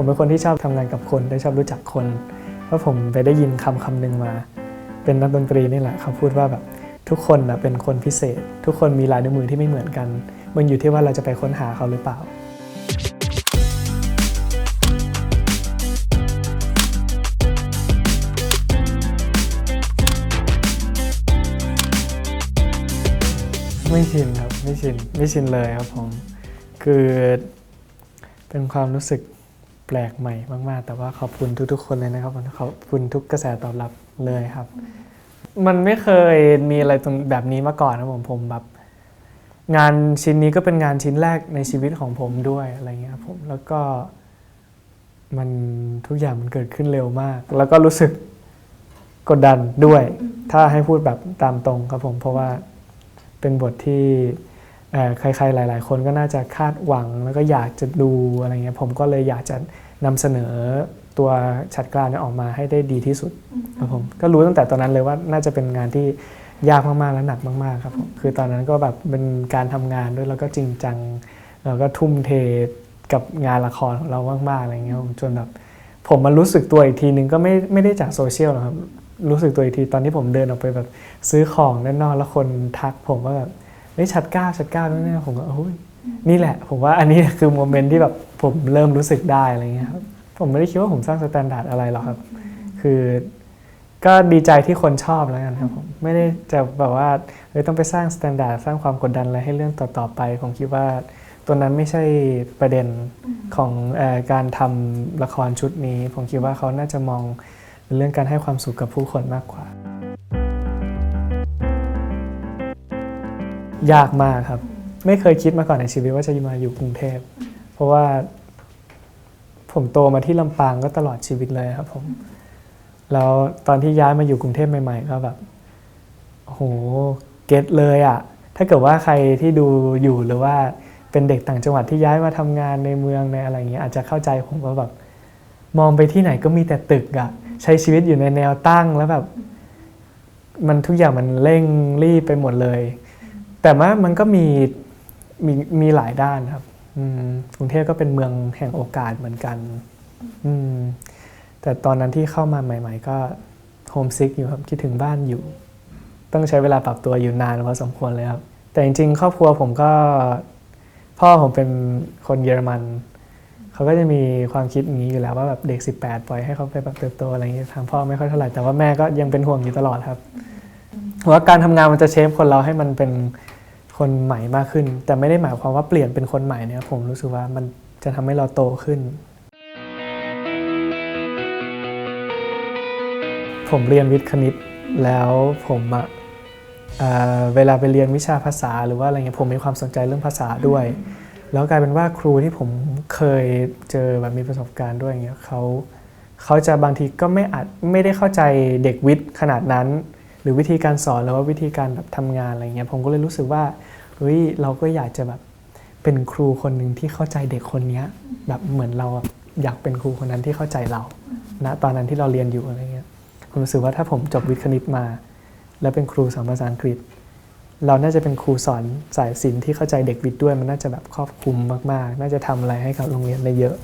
ผมเป็นคนที่ชอบทำงานกับคนได้ชอบรู้จักคนเพราะผมไปได้ยินคำคำหนึ่งมา เป็นนักดนตรีนี่แหละเขาพูดว่าแบบทุกคนนะเป็นคนพิเศษ ทุกคนมีลายนิ้วมือที่ไม่เหมือนกัน มันอยู่ที่ว่าเราจะไปค้นหาเขาหรือเปล่าไม่ชินครับไม่ชินไม่ชินเลยครับผมคือเป็นความรู้สึก แปลกใหม่มากๆ แต่ว่าขอบคุณทุก ๆ คนเลยนะครับผมขอบคุณทุกกระแสตอบรับเลยครับ มันไม่เคยมีอะไรแบบนี้มาก่อนนะผมผมแบบงานชิ้นนี้ก็เป็นงานชิ้นแรกในชีวิตของผมด้วยอะไรเงี้ยครับผมแล้วก็มันทุกอย่างมันเกิดขึ้นเร็วมาก แล้วก็รู้สึกกดดันด้วย ถ้าให้พูดแบบตามตรงครับผม เพราะว่าเป็นบทที่ ใครๆหลาย ๆ คนก็น่าจะคาดหวังแล้วก็อยากจะดูอะไรเงี้ยผมก็เลยอยากจะนำเสนอตัวชัดกล้าเนี่ยออกมาให้ได้ดีที่สุดครับผมก็รู้ตั้งแต่ตอนนั้นเลยว่าน่าจะเป็นงานที่ยากมากๆและหนักมากๆครับผมคือตอนนั้นก็แบบเป็นการทำงานด้วยแล้วก็จริงจังแล้วก็ทุ่มเทกับงานละครของเรามากๆอะไรเงี้ยผมจนแบบผมมารู้สึกตัวอีกทีนึงก็ไม่ไม่ได้จากโซเชียลหรอกครับรู้สึกตัวอีกทีตอนที่ผมเดินออกไปแบบซื้อของด้านนอกแล้วคนทักผมว่าแบบเฮ้ยชัดก้าวชัดก้าวนั่นนี่ผมก็โอ้ยนี่แหละ ผมว่าอันนี้คือโมเมนต์ที่แบบผมเริ่มรู้สึกได้อะไรเงี้ยครับผมไม่ได้คิดว่าผมสร้างสแตนดาร์ดอะไรหรอกครับ คือก็ดีใจที่คนชอบแล้วกันครับผมไม่ได้จะแบบว่าเฮ้ยต้องไปสร้างสแตนดาร์ดสร้างความกดดันอะไรให้เรื่องต่อๆไป ผมคิดว่าตัวนั้นไม่ใช่ประเด็นของเออการทำละครชุดนี้ ผมคิดว่าเขาน่าจะมองเรื่องการให้ความสุขกับผู้คนมากกว่า ยากมากครับ ไม่เคยคิดมาก่อนในชีวิตว่าจะมาอยู่กรุงเทพ เพราะว่า ผมโตมาที่ลำปางก็ตลอดชีวิตเลยครับ ผม แล้วตอนที่ย้ายมาอยู่กรุงเทพใหม่ ๆ ก็แบบโอ้โหเก็ตเลยอะ่ะ ถ้าเกิดว่าใครที่ดูอยู่หรือว่าเป็นเด็กต่างจังหวัดที่ย้ายมาทำงานในเมืองในอะไรเงี้ยอาจจะเข้าใจผมว่าแบบมองไปที่ไหนก็มีแต่ตึกอะ ใช้ชีวิตอยู่ในแนวตั้งแล้วแบบ มันทุกอย่างมันเร่งรีบไปหมดเลย แต่ว่ามันก็มีมีมีหลายด้านครับอืมกรุงเทพก็เป็นเมืองแห่งโอกาสเหมือนกันอืมแต่ตอนนั้นที่เข้ามาใหม่ ๆ ก็โฮมซิกอยู่ครับคิดถึงบ้านอยู่ ต้องใช้เวลาปรับตัวอยู่นานพอสมควรเลยครับ แต่จริง ๆ ครอบครัวผมก็ พ่อผมเป็นคนเยอรมัน เขาก็จะมีความคิดอย่างนี้อยู่แล้วว่าแบบเด็ก 18 ปล่อยให้เขาไปแบบเติบโตอะไรอย่างเงี้ยทางพ่อไม่ค่อยเท่าไหร่แต่ว่าแม่ก็ยังเป็นห่วงอยู่ตลอดครับ ว่าการทำงานมันจะเชฟคนเราให้มันเป็นคนใหม่มากขึ้น แต่ไม่ได้หมายความว่าเปลี่ยนเป็นคนใหม่เนี่ยผมรู้สึกว่ามันจะทำให้เราโตขึ้น ผมเรียนวิทย์คณิตแล้วผมอะเอ่อเวลาไปเรียนวิชาภาษาหรือว่าอะไรเงี้ยผมมีความสนใจเรื่องภาษาด้วย แล้วกลายเป็นว่าครูที่ผมเคยเจอแบบมีประสบการณ์ด้วยอย่างเงี้ยเขาเขาจะบางทีก็ไม่อาจไม่ได้เข้าใจเด็กวิทย์ขนาดนั้น หรือวิธีการสอนหรือว่าวิธีการแบบทำงานอะไรเงี้ยผมก็เลยรู้สึกว่าเฮ้ยเราก็อยากจะแบบเป็นครูคนหนึ่งที่เข้าใจเด็กคนเนี้ยแบบเหมือนเราอะอยากเป็นครูคนนั้นที่เข้าใจเราณตอนนั้นที่เราเรียนอยู่อะไรเงี้ยผมรู้สึกว่าถ้าผมจบวิทย์คณิตมา แล้วเป็นครูสอนภาษาอังกฤษ เราน่าจะเป็นครูสอนสายศิลป์ที่เข้าใจเด็กวิทย์ด้วยมันน่าจะแบบครอบคลุมมากๆ น่าจะทำอะไรให้กับโรงเรียนได้เยอะ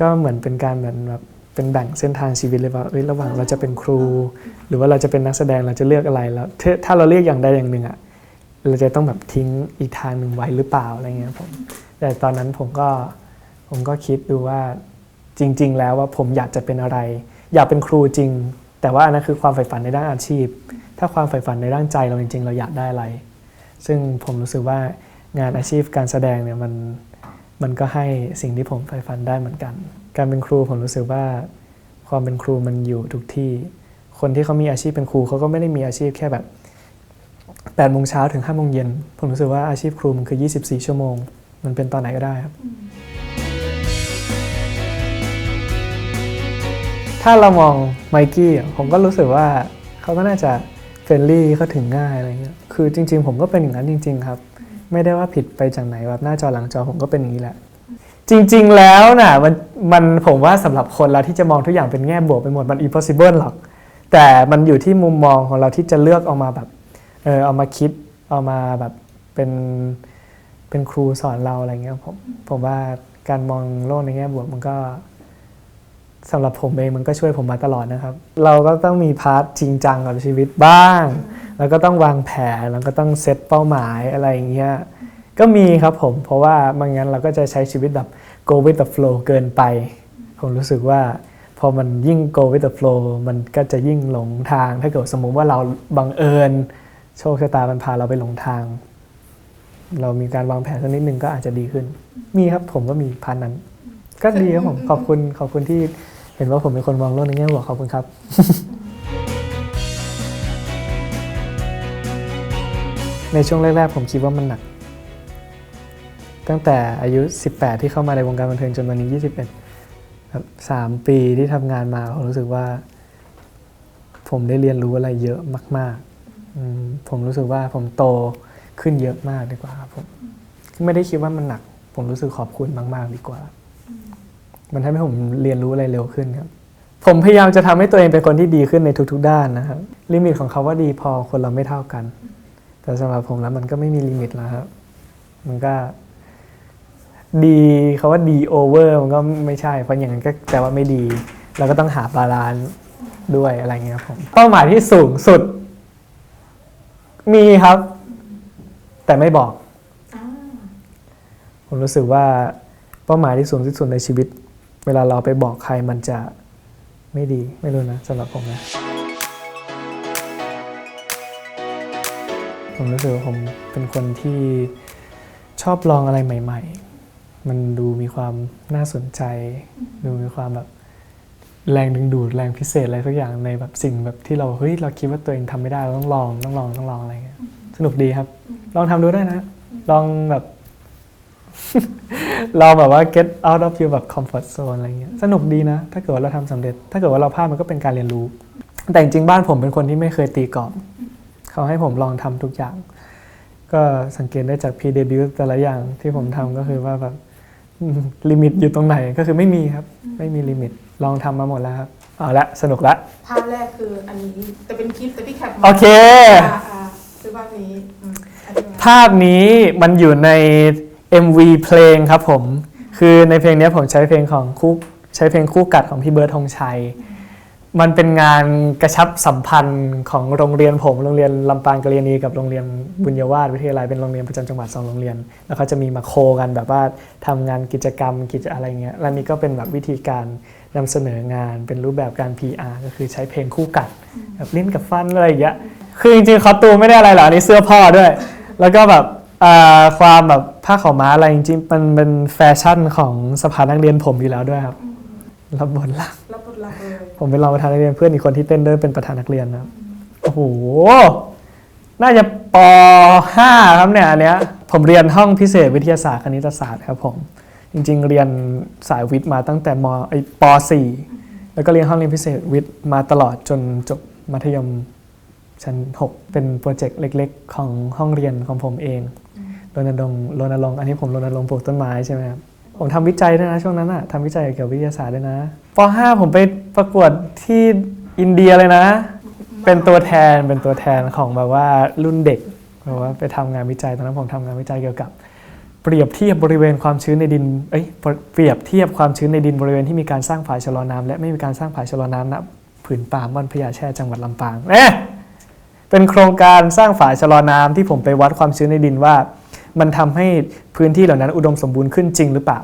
ก็เหมือนเป็นการเหมือนแบบ เป็นแบ่งเส้นทางชีวิตเลยว่าเอ้ยระหว่างเราจะเป็นครู หรือว่าเราจะเป็นนักแสดงเราจะเลือกอะไรแล้วถ้าถ้าเราเลือกอย่างใดอย่างหนึ่งอะเราจะต้องแบบทิ้งอีกทางหนึ่งไว้หรือเปล่าอะไรเงี้ยผมแต่ตอนนั้นผมก็ผมก็คิดดูว่าจริง ๆ แล้วว่าผมอยากจะเป็นอะไร อยากเป็นครูจริง แต่ว่าอันนั้นคือความใฝ่ฝันในด้านอาชีพ ถ้าความใฝ่ฝันในด้านใจเราจริง ๆ เราอยากได้อะไร ซึ่งผมรู้สึกว่างานอาชีพการแสดงเนี่ยมันมันก็ให้สิ่งที่ผมใฝ่ฝันได้เหมือนกัน การเป็นครูผมรู้สึกว่าความเป็นครูมันอยู่ทุกที่ คนที่เขามีอาชีพเป็นครูเขาก็ไม่ได้มีอาชีพแค่แบบ8โมงเช้าถึง5โมงเย็นผมรู้สึกว่าอาชีพครูมันคือ 24 ชั่วโมง มันเป็นตอนไหนก็ได้ครับ ถ้าเรามองไมกี้ผมก็รู้สึกว่าเขาก็น่าจะเฟรนลี่เขาถึงง่ายอะไรเงี้ยคือจริง ๆ ผมก็เป็นอย่างนั้นจริง ๆ ครับ ไม่ได้ว่าผิดไปจากไหนแบบหน้าจอหลังจอผมก็เป็นอย่างนี้แหละ จริง ๆ แล้วน่ะมันมันผมว่าสำหรับคนเราที่จะมองทุกอย่างเป็นแง่บวกไปหมดมัน impossible หรอก แต่มันอยู่ที่มุมมองของเราที่จะเลือกออกมาแบบเออเอามาคิดเอามาแบบเป็นเป็นครูสอนเราอะไรเงี้ยผมผมว่าการมองโลกในแง่บวกมันก็สำหรับผมเองมันก็ช่วยผมมาตลอดนะครับ เราก็ต้องมีพาร์ทจริงจังกับชีวิตบ้าง แล้วก็ต้องวางแผนแล้วก็ต้องเซตเป้าหมายอะไรอย่างเงี้ย ก็มีครับผม เพราะว่าบางงั้นเราก็จะใช้ชีวิตแบบ go with the flow เกินไป ผมรู้สึกว่าพอมันยิ่ง go with the flow มันก็จะยิ่งหลงทาง ถ้าเกิดสมมุติว่าเราบังเอิญ โชคชะตามันพาเราไปหลงทาง เรามีการวางแผนสักนิดนึงก็อาจจะดีขึ้น มีครับผมก็มีพันนั้น ก็ดีครับผมขอบคุณขอบคุณที่เห็นว่าผมเป็นคนมองโลกในแง่บวกขอบคุณครับในช่วงแรกๆผมคิดว่ามันหนัก ตั้งแต่อายุ 18 ที่เข้ามาในวงการบันเทิงจนวันนี้ 21ครับสามปีที่ทำงานมาผมรู้สึกว่า ผมได้เรียนรู้อะไรเยอะมากๆอืมผมรู้สึกว่าผมโตขึ้นเยอะมากดีกว่าครับผมไม่ได้คิดว่ามันหนัก ผมรู้สึกขอบคุณมาก ๆ ดีกว่า มันทำให้ผมเรียนรู้อะไรเร็วขึ้นครับ ผมพยายามจะทำให้ตัวเองเป็นคนที่ดีขึ้นในทุก ๆ ด้านนะครับลิมิตของเขาว่าดีพอคนเราไม่เท่ากัน แต่สำหรับผมแล้วมันก็ไม่มีลิมิตแล้วครับ มันก็ ดีเขาว่าดีโอเวอร์มันก็ไม่ใช่ เพราะอย่างนั้นก็แปลว่าไม่ดี เราก็ต้องหาบาลานซ์ด้วยอะไรเงี้ยครับผมเป้าหมายที่สูงสุด มีครับ แต่ไม่บอกอ่าผมรู้สึกว่าเป้าหมายที่สูงที่สุดในชีวิต เวลาเราไปบอกใครมันจะไม่ดีไม่รู้นะสำหรับผมนะผมรู้สึกว่าผมเป็นคนที่ชอบลองอะไรใหม่ ๆ มันดูมีความน่าสนใจ ดูมีความแบบแรงดึงดูดแรงพิเศษอะไรสักอย่างในแบบสิ่งแบบที่เราเฮ้ยเราคิดว่าตัวเองทำไม่ได้เราต้องลองต้องลองต้องลองอะไรเงี้ยสนุกดีครับ ลองทำดูได้นะ ลองแบบลองแบบว่า get out of your แบบ comfort zone อะไรเงี้ยสนุกดีนะ ถ้าเกิดว่าเราทำสำเร็จ ถ้าเกิดว่าเราพลาดมันก็เป็นการเรียนรู้ แต่จริงๆบ้านผมเป็นคนที่ไม่เคยตีกรอบเขาให้ผมลองทำทุกอย่าง ก็สังเกตได้จาก p debut แต่ละอย่างที่ผมทำก็คือว่าแบบ ลิมิตอยู่ตรงไหนก็คือไม่มีครับ ไม่มีลิมิตลองทำมาหมดแล้วครับเอาละสนุกละภาพแรกคืออันนี้แต่เป็นคลิปแต่พี่แคปมาโอเคอ่าอ่าคือภาพนี้อืมอธิบายภาพนี้มันอยู่ใน MV เพลงครับผม คือในเพลงนี้ผมใช้เพลงของคู่ใช้เพลงคู่กัดของพี่เบิร์ดธงชัย มันเป็นงานกระชับสัมพันธ์ของโรงเรียนผมโรงเรียนลำปางกเรียนีกับโรงเรียนบุญยวาสวิทยาลัยเป็นโรงเรียนประจำจังหวัดสองโรงเรียน แล้วเขาจะมีมาโคกันแบบว่าทำงานกิจกรรมกิจอะไรเงี้ยแล้วนี่ก็เป็นแบบวิธีการนำเสนองานเป็นรูปแบบการ PR ก็คือใช้เพลงคู่กัดแบบลิ้นกับฟันอะไรอย่างเงี้ยคือจริงๆคอตูไม่ได้อะไรหรอกอันนี้เสื้อพ่อด้วย แล้วก็แบบความแบบผ้าขาวม้าอะไรจริงๆมันเป็นแฟชั่นของสภานักเรียนผมอยู่แล้วด้วยครับรับบทหลัก ผมเป็นรองประธานนักเรียนเพื่อนอีกคนที่เต้นด้วยเป็นประธานนักเรียนนะครับโอ้โหน่าจะป .5 ครับเนี่ยอันเนี้ยผมเรียนห้องพิเศษวิทยาศาสตร์คณิตศาสตร์ครับผมจริง ๆ เรียนสายวิทย์มาตั้งแต่มไอป .4 แล้วก็เรียนห้องเรียนพิเศษวิทย์มาตลอดจนจบมัธยมชั้น 6 เป็นโปรเจกต์เล็ก ๆ ของห้องเรียนของผมเองรณรงค์รณรงค์อันนี้ผมรณรงค์ปลูกต้นไม้ใช่ไหมครับ ผมทำวิจัยด้วยนะ ช่วงนั้นอะทำวิจัยเกี่ยวกับวิทยาศาสตร์ด้วยนะป .5 ผมไปประกวดที่อินเดียเลยนะ เป็นตัวแทนเป็นตัวแทนของแบบว่ารุ่นเด็กแบบว่าไปทำงานวิจัยตอนนั้นผมทำงานวิจัยเกี่ยวกับ เปรียบเทียบบริเวณความชื้นในดินเอ้ยเปรียบเทียบความชื้นในดินบริเวณที่มีการสร้างฝายชะลอน้ำและไม่มีการสร้างฝายชะลอน้ำณผืนป่าม่นพญาแช่จังหวัดลำปางเอ๊ะเป็นโครงการสร้างฝายชะลอน้ำที่ผมไปวัดความชื้นในดินว่า มันทำให้พื้นที่เหล่านั้นอุดมสมบูรณ์ขึ้นจริงหรือเปล่า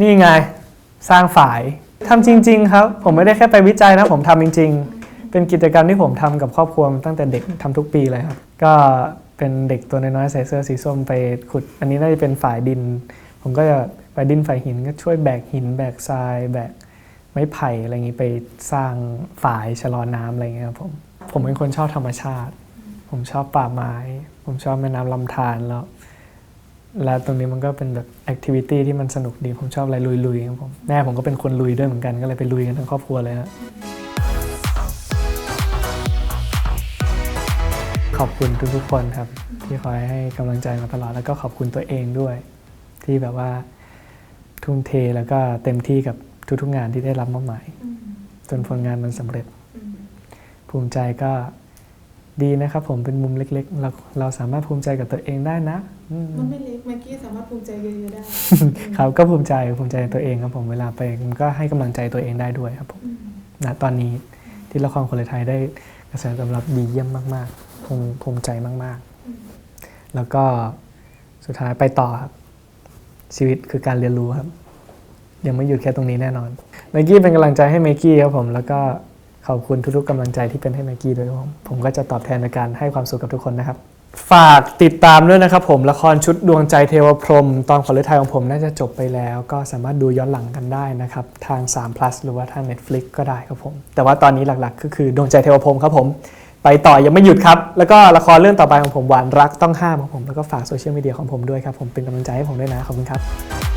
นี่ไงสร้างฝายทำจริง ๆ ครับ ผมไม่ได้แค่ไปวิจัยนะผมทำจริง ๆ เป็นกิจกรรมที่ผมทำกับครอบครัวตั้งแต่เด็กทำทุกปีเลยครับ ก็เป็นเด็กตัวน้อยๆใส่เสื้อสีส้มไปขุด อันนี้น่าจะเป็นฝายดิน ผมก็จะไปดินฝายหินก็ช่วยแบกหิน แบกทราย แบกไม้ไผ่อะไรอย่างนี้ไปสร้างฝายชะลอน้ำอะไรอย่างเงี้ยครับผมผมเป็นคนชอบธรรมชาติ ผมชอบป่าไม้ ผมชอบแม่น้ำลำธารแล้ว แล้วตรงนี้มันก็เป็นแบบแอคทิวิตี้ที่มันสนุกดี ผมชอบอะไรลุยๆครับผม แม่ผมก็เป็นคนลุยด้วยเหมือนกัน ก็เลยไปลุยกันทั้งครอบครัวเลยฮะขอบคุณทุกๆคนครับ ที่คอยให้กำลังใจมาตลอด แล้วก็ขอบคุณตัวเองด้วย ที่แบบว่าทุ่มเทแล้วก็เต็มที่กับทุกๆงานที่ได้รับมอบหมายจนผลงานมันสำเร็จ ภูมิใจก็ ดีนะครับผมเป็นมุมเล็กๆ เราเราสามารถภูมิใจกับตัวเองได้นะอืมมันไม่เล็กแม็กกี้สามารถภูมิใจเยอะๆได้ครับก็ภูมิใจภูมิใจในตัวเองครับผมเวลาไปมันก็ให้กำลังใจตัวเองได้ด้วยครับผมอืมณตอนนี้ที่ละครคนละไทยได้กระแสตอบรับดีเยี่ยมมากๆภูมิภูมิใจมากอืมๆ แล้วก็สุดท้ายไปต่อครับ ชีวิตคือการเรียนรู้ครับ ยังไม่หยุดแค่ตรงนี้แน่นอนเมกกี้เป็นกำลังใจให้เมกกี้ครับผมแล้วก็ข อบคุณทุกๆกำลังใจที่เป็นให้เมกกี้ด้วยครับผมผมก็จะตอบแทนในการให้ความสุขกับทุกคนนะครับ ฝากติดตามด้วยนะครับผมละครชุดดวงใจเทวพรหมตอนขอฤทัยของผมน่าจะจบไปแล้ว ก็สามารถดูย้อนหลังกันได้นะครับ ทาง 3 plus หรือว่าทาง Netflix ก็ได้ครับผม แต่ว่าตอนนี้หลักๆ ก็คือดวงใจเทวพรหมครับผม ไปต่อยังไม่หยุดครับ แล้วก็ละครเรื่องต่อไปของผมหวานรักต้องห้ามของผมแล้วก็ฝากโซเชียลมีเดียของผมด้วยครับผมเป็นกำลังใจให้ผมด้วยนะขอบคุณครับ